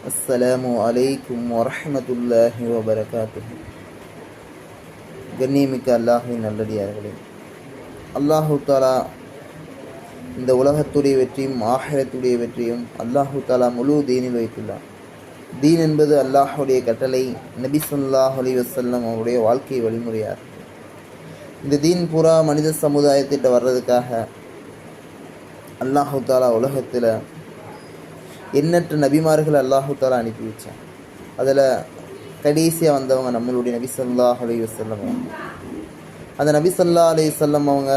அஸ்ஸலாமு அலைக்கும் வரஹ்மத்துல்லாஹி வபரகாத்து கண்ணியமிக்க அல்லாஹின் நல்லடியார்களே அல்லாஹு தாலா இந்த உலகத்துடைய வெற்றியும் ஆஹிரத்துடைய வெற்றியும் அல்லாஹு தாலா முழு தீனில் வைத்துள்ளார் தீன் என்பது அல்லாஹுடைய கட்டளை நபி ஸல்லல்லாஹு அலி வசல்லம் அவருடைய வாழ்க்கை வழிமுறையார் இந்த தீன் பூரா மனித சமுதாயத்திட்ட வர்றதுக்காக அல்லாஹு தாலா உலகத்தில் எண்ணற்ற நபிமார்கள் அல்லாஹு தாலா அனுப்பி வச்சான். அதில் கடைசியாக வந்தவங்க நம்மளுடைய நபி சொல்லா அலைஹி வஸல்லம் அந்த நபி சொல்லா அலைஹி வஸல்லம் அவங்க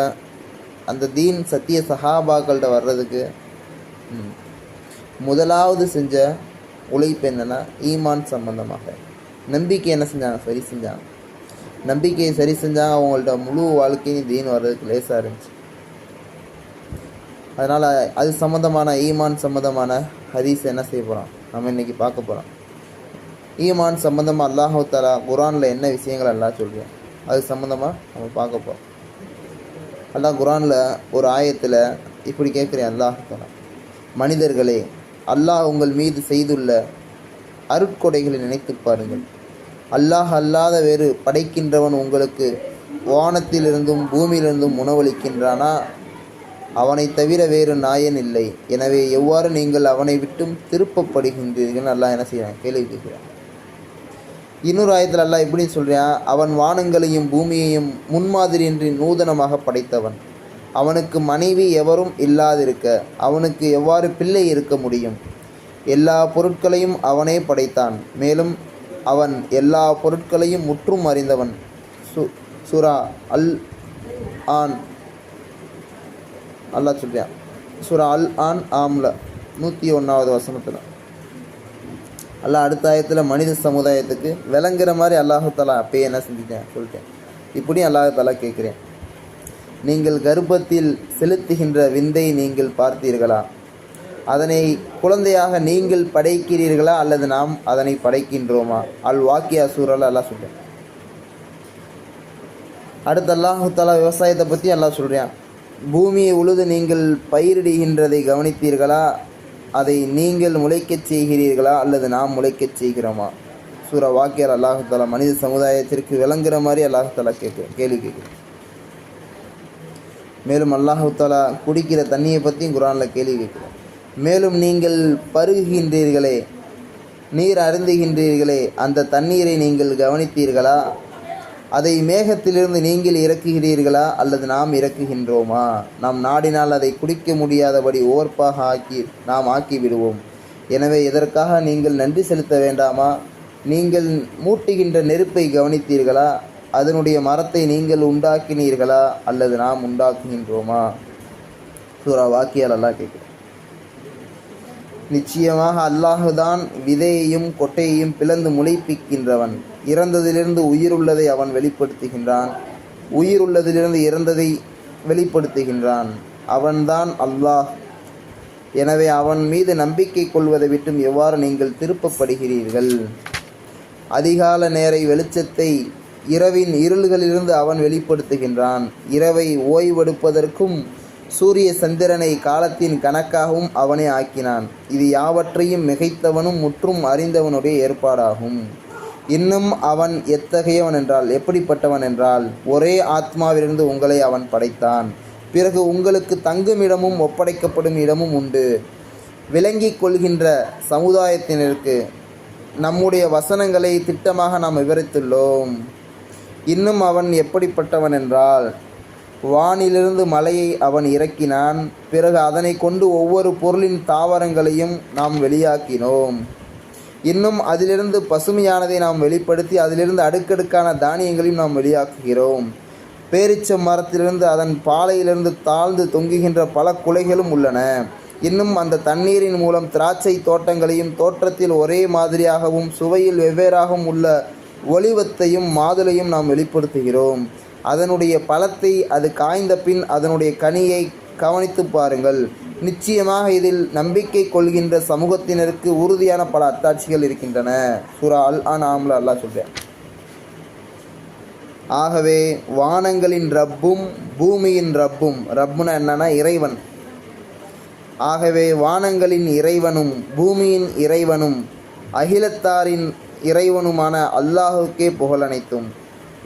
அந்த தீன் சத்திய சஹாபாக்கள்கிட்ட வர்றதுக்கு முதலாவது செஞ்ச உழைப்பு என்னன்னா ஈமான் சம்பந்தமாக. நம்பிக்கை என்ன செஞ்சாங்க? சரி செஞ்சாங்க. நம்பிக்கையை சரி செஞ்சாங்க அவங்கள்ட்ட முழு வாழ்க்கையும் தீன் வர்றதுக்கு லேசாக இருந்துச்சு. அதனால் அது சம்மந்தமான ஈமான் சம்மந்தமான ஹதீஸ் என்ன செய்ய போகிறோம் நம்ம இன்றைக்கி பார்க்க போகிறோம் ஈமான் சம்மந்தமாக அல்லாஹு தாலா குரானில் என்ன விஷயங்கள் எல்லாம் சொல்கிறோம் அது சம்மந்தமாக நம்ம பார்க்க போகிறோம் அல்லாஹ் குரானில் ஒரு ஆயத்தில் இப்படி கேட்குறேன் அல்லாஹ் தாலா மனிதர்களே அல்லாஹ் உங்கள் மீது செய்துள்ள அருட்கொடைகளை நினைத்து பாருங்கள். அல்லாஹ் அல்லாத வேறு படைக்கின்றவன் உங்களுக்கு வானத்திலிருந்தும் பூமியிலிருந்தும் உணவளிக்கின்றானா? அவனை தவிர வேறு நாயன் இல்லை. எனவே எவ்வாறு நீங்கள் அவனை விட்டும் திருப்பப்படுகின்றீர்கள்? அல்லாஹ் என்ன செய்கிறான்? கேள்வி கேட்கிறான். இன்னொரு ஆயத்தில் அல்லாஹ் எப்படி சொல்கிறான் அவன் வானங்களையும் பூமியையும் முன்மாதிரியின்றி நூதனமாக படைத்தவன். அவனுக்கு மனைவி எவரும் இல்லாதிருக்க அவனுக்கு எவ்வாறு பிள்ளை இருக்க முடியும்? எல்லா பொருட்களையும் அவனே படைத்தான். மேலும் அவன் எல்லா பொருட்களையும் முற்றும் அறிந்தவன். சு சுரா அல் ஆன் அல்லாஹ் சொல்கிறான் சுரா அல் ஆன் ஆம்ல நூற்றி ஒன்றாவது வசனத்தில். அல்லாஹ் அடுத்த ஆயத்தில் மனித சமுதாயத்துக்கு விளங்குற மாதிரி அல்லாஹாலா அப்பயே என்ன செஞ்சுட்டேன்? சொல்லிட்டேன். இப்படியும் அல்லாஹாலா கேட்குறேன். நீங்கள் கர்ப்பத்தில் செலுத்துகின்ற விந்தை நீங்கள் பார்த்தீர்களா? அதனை குழந்தையாக நீங்கள் படைக்கிறீர்களா? அல்லது நாம் அதனை படைக்கின்றோமா? அல் வாக்கியா சூரல் அல்லாஹ் சொல்கிறேன் அடுத்து அல்லாஹு தாலா விவசாயத்தை பற்றி எல்லாம் சொல்கிறேன் பூமியை உழுது நீங்கள் பயிரிடுகின்றதை கவனித்தீர்களா? அதை நீங்கள் முளைக்கச் செய்கிறீர்களா? அல்லது நாம் முளைக்கச் செய்கிறோமா? சூரா வாக்கியார் அல்லாஹத்தாலா மனித சமுதாயத்திற்கு விளங்குற மாதிரி அல்லாஹு தாலா கேட்கு கேள்வி கேட்குறேன் மேலும் அல்லாஹத்தாலா குடிக்கிற தண்ணியை பற்றியும் குரானில் கேள்வி கேட்குறேன் மேலும் நீங்கள் பருகுகின்றீர்களே நீர் அருந்துகின்றீர்களே அந்த தண்ணீரை நீங்கள் கவனித்தீர்களா? அதை மேகத்திலிருந்து நீங்கள் இறக்குகிறீர்களா அல்லது நாம் இறக்குகின்றோமா? நாம் நாடினால் அதை குடிக்க முடியாதபடி ஓர்ப்பாக ஆக்கி நாம் ஆக்கி விடுவோம் எனவே இதற்காக நீங்கள் நன்றி செலுத்த வேண்டாமா? நீங்கள் மூட்டுகின்ற நெருப்பை கவனித்தீர்களா? அதனுடைய மரத்தை நீங்கள் உண்டாக்கினீர்களா? அல்லது நாம் உண்டாக்குகின்றோமா? சூரா வாக்கியால் அல்லாஹ் கேட்குறேன். நிச்சயமாக அல்லாஹுதான் விதையையும் கொட்டையையும் பிளந்து முளைப்பிக்கின்றவன். இறந்ததிலிருந்து உயிர் உள்ளதை அவன் வெளிப்படுத்துகின்றான். உயிர் உள்ளதிலிருந்து இறந்ததை வெளிப்படுத்துகின்றான். அவன்தான் அல்லாஹ். எனவே அவன் மீது நம்பிக்கை கொள்வதை விட்டும் எவ்வாறு நீங்கள் திருப்பப்படுகிறீர்கள்? அதிகால நேர வெளிச்சத்தை இரவின் இருள்களிலிருந்து அவன் வெளிப்படுத்துகின்றான். இரவை ஓய்வெடுப்பதற்கும் சூரிய சந்திரனை காலத்தின் கணக்காகவும் அவனே ஆக்கினான். இது யாவற்றையும் மிகைத்தவனும் முற்றும் அறிந்தவனுடைய ஏற்பாடாகும். இன்னும் அவன் எத்தகையவன் என்றால் எப்படிப்பட்டவன் என்றால் ஒரே ஆத்மாவிலிருந்து உங்களை அவன் படைத்தான். பிறகு உங்களுக்கு தங்குமிடமும் ஒப்படைக்கப்படும் இடமும் உண்டு. விளங்கிக் கொள்கின்ற சமுதாயத்தினருக்கு நம்முடைய வசனங்களை திட்டமாக நாம் விவரித்துள்ளோம். இன்னும் அவன் எப்படிப்பட்டவன் என்றால் வானிலிருந்து மலையை அவன் இறக்கினான். பிறகு அதனை கொண்டு ஒவ்வொரு பொருளின் தாவரங்களையும் நாம் வெளியாக்கினோம். இன்னும் அதிலிருந்து பசுமையானதை நாம் வெளிப்படுத்தி அதிலிருந்து அடுக்கடுக்கான தானியங்களையும் நாம் வெளியாக்குகிறோம். பேரிச்ச மரத்திலிருந்து அதன் பாலையிலிருந்து தாழ்ந்து தொங்குகின்ற பல குலைகளும் உள்ளன. இன்னும் அந்த தண்ணீரின் மூலம் திராட்சை தோட்டங்களையும் தோற்றத்தில் ஒரே மாதிரியாகவும் சுவையில் வெவ்வேறாகவும் உள்ள ஒளிவத்தையும் மாதுளையும் நாம் வெளிப்படுத்துகிறோம். அதனுடைய பழத்தை அது காய்ந்த பின் அதனுடைய கனியை கவனித்து பாருங்கள். நிச்சயமாக இதில் நம்பிக்கை கொள்கின்ற சமூகத்தினருக்கு உறுதியான பல அத்தாட்சிகள் இருக்கின்றன. சுரா அல் ஆன் ஆம்ல அல்லாஹ் சொல்கிறேன் ஆகவே வானங்களின் ரப்பும் பூமியின் ரப்பும் ரப்புனா என்னன்னா இறைவன். ஆகவே வானங்களின் இறைவனும் பூமியின் இறைவனும் அகிலத்தாரின் இறைவனுமான அல்லாஹுக்கே புகழனைத்தும்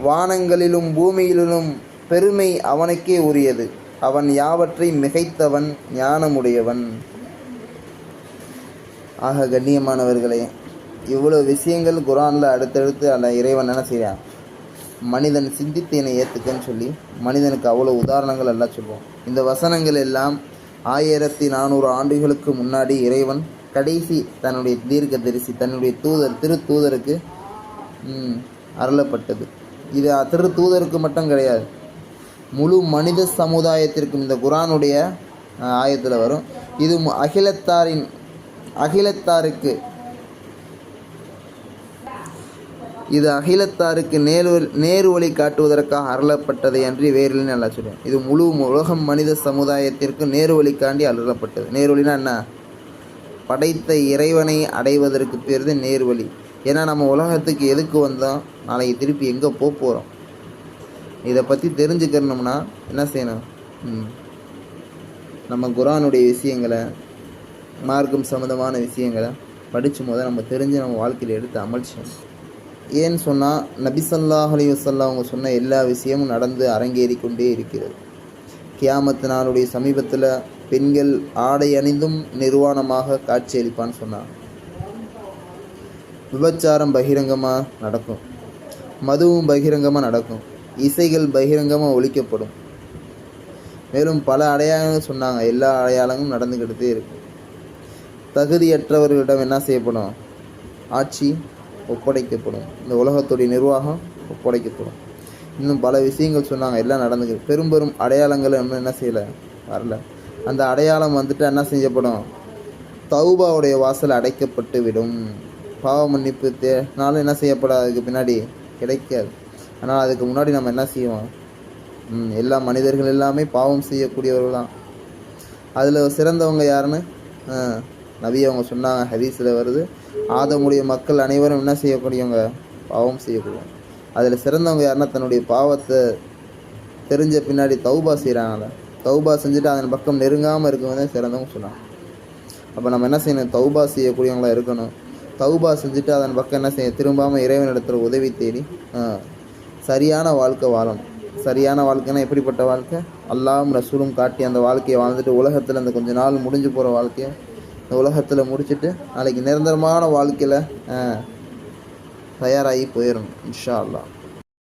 வானங்களிலும் பூமியிலும் பெருமை அவனுக்கே உரியது. அவன் யாவற்றை மிகைத்தவன் ஞானமுடையவன். ஆக கண்ணியமானவர்களே இவ்வளோ விஷயங்கள் குரானில் அடுத்தடுத்து அந்த இறைவன் என்ன செய்கிறான் மனிதன் சிந்தித்து என்னை ஏற்றுக்கன்னு சொல்லி மனிதனுக்கு அவ்வளோ உதாரணங்கள் எல்லாம் சொல்லுவோம் இந்த வசனங்கள் எல்லாம் ஆயிரத்தி நானூறு ஆண்டுகளுக்கு முன்னாடி இறைவன் கடைசி தன்னுடைய தீர்க்க தரிசி தன்னுடைய தூதர் திரு தூதருக்கு அருளப்பட்டது. இது திரு தூதருக்கு மட்டும் கிடையாது. முழு மனித சமுதாயத்திற்கும் இந்த குரானுடைய ஆயத்தில் வரும். இது அகிலத்தாரின் அகிலத்தாருக்கு இது அகிலத்தாருக்கு நேரு நேரு வழி காட்டுவதற்காக அருளப்பட்டதை அன்றி வேறில்லை நல்லா சொல்லுவேன் இது முழு உலகம் மனித சமுதாயத்திற்கு நேரு வழிக்காண்டி அருளப்பட்டது. நேரு வழினா என்ன? படைத்த இறைவனை அடைவதற்கு பேர் தான் நேர்வழி ஏன்னா நம்ம உலகத்துக்கு எதுக்கு வந்தோம்? நாளைக்கு திருப்பி எங்கே போக போகிறோம் இதை பற்றி தெரிஞ்சுக்கணும்னா என்ன செய்யணும்? நம்ம குரானுடைய விஷயங்களை மார்க்கம் சம்மந்தமான விஷயங்களை படித்து முதல் நம்ம தெரிஞ்சு நம்ம வாழ்க்கையில் எடுத்து அமல் செய்யணும் ஏன்னு சொன்னால் நபிசல்லாஹ் அலி வசல்லா அவங்க சொன்ன எல்லா விஷயமும் நடந்து அரங்கேறி கொண்டே இருக்கிறது. கியாமத்து நாளுடைய சமீபத்தில் பெண்கள் ஆடை அணிந்தும் நிர்வாணமாக காட்சியளிப்பான்னு சொன்னாங்க விபச்சாரம் பகிரங்கமாக நடக்கும். மதுவும் பகிரங்கமாக நடக்கும். இசைகள் பகிரங்கமாக ஒழிக்கப்படும் மேலும் பல அடையாளங்கள் சொன்னாங்க. எல்லா அடையாளங்களும் நடந்துக்கிட்டே இருக்கும். தகுதியற்றவர்களிடம் என்ன செய்யப்படும்? ஆட்சி ஒப்படைக்கப்படும். இந்த உலகத்துடைய நிர்வாகம் ஒப்படைக்கப்படும். இன்னும் பல விஷயங்கள் சொன்னாங்க. எல்லாம் நடந்துக்கிட்டு பெரும் பெரும் அடையாளங்கள் இன்னும் என்ன செய்யலை? வரல. அந்த அடையாளம் வந்துட்டு என்ன செய்யப்படும்? தௌபாவுடைய வாசல் அடைக்கப்பட்டு விடும் பாவ மன்னிப்பு தேனாலும் என்ன செய்யப்படாது அதுக்கு பின்னாடி கிடைக்காது. ஆனால் அதுக்கு முன்னாடி நம்ம என்ன செய்வோம்? எல்லா மனிதர்கள் எல்லாமே பாவம் செய்யக்கூடியவர்கள் தான் அதில் சிறந்தவங்க யாருன்னு? நபி அவங்க சொன்னாங்க ஹதீஸில் வருது. ஆதமுடைய மக்கள் அனைவரும் என்ன செய்யக்கூடியவங்க? பாவம் செய்யக்கூடியவங்க. அதில் சிறந்தவங்க யாருன்னா தன்னுடைய பாவத்தை தெரிஞ்ச பின்னாடி தௌபா செய்கிறாங்கள தௌபா செஞ்சுட்டு அதன் பக்கம் நெருங்காமல் இருக்கவங்க தான் சிறந்தவங்க சொன்னாங்க. அப்போ நம்ம என்ன செய்யணும்? தௌபா செய்யக்கூடியவங்களாக இருக்கணும். தௌபா செஞ்சுட்டு அதன் பக்கம் என்ன செய்ய திரும்பாமல் இறைவனிடத்தில் உதவி தேடி சரியான வாழ்க்கை வாழணும். சரியான வாழ்க்கைன்னா எப்படிப்பட்ட வாழ்க்கை? அல்லாஹ்வும் ரசூலும் காட்டி அந்த வாழ்க்கையை வாழ்ந்துட்டு உலகத்தில் அந்த கொஞ்ச நாள் முடிஞ்சு போகிற வாழ்க்கையை இந்த உலகத்தில் முடிச்சுட்டு நாளைக்கு நிரந்தரமான வாழ்க்கையில் தயாராகி போயிடணும் இன்ஷா அல்லாஹ்.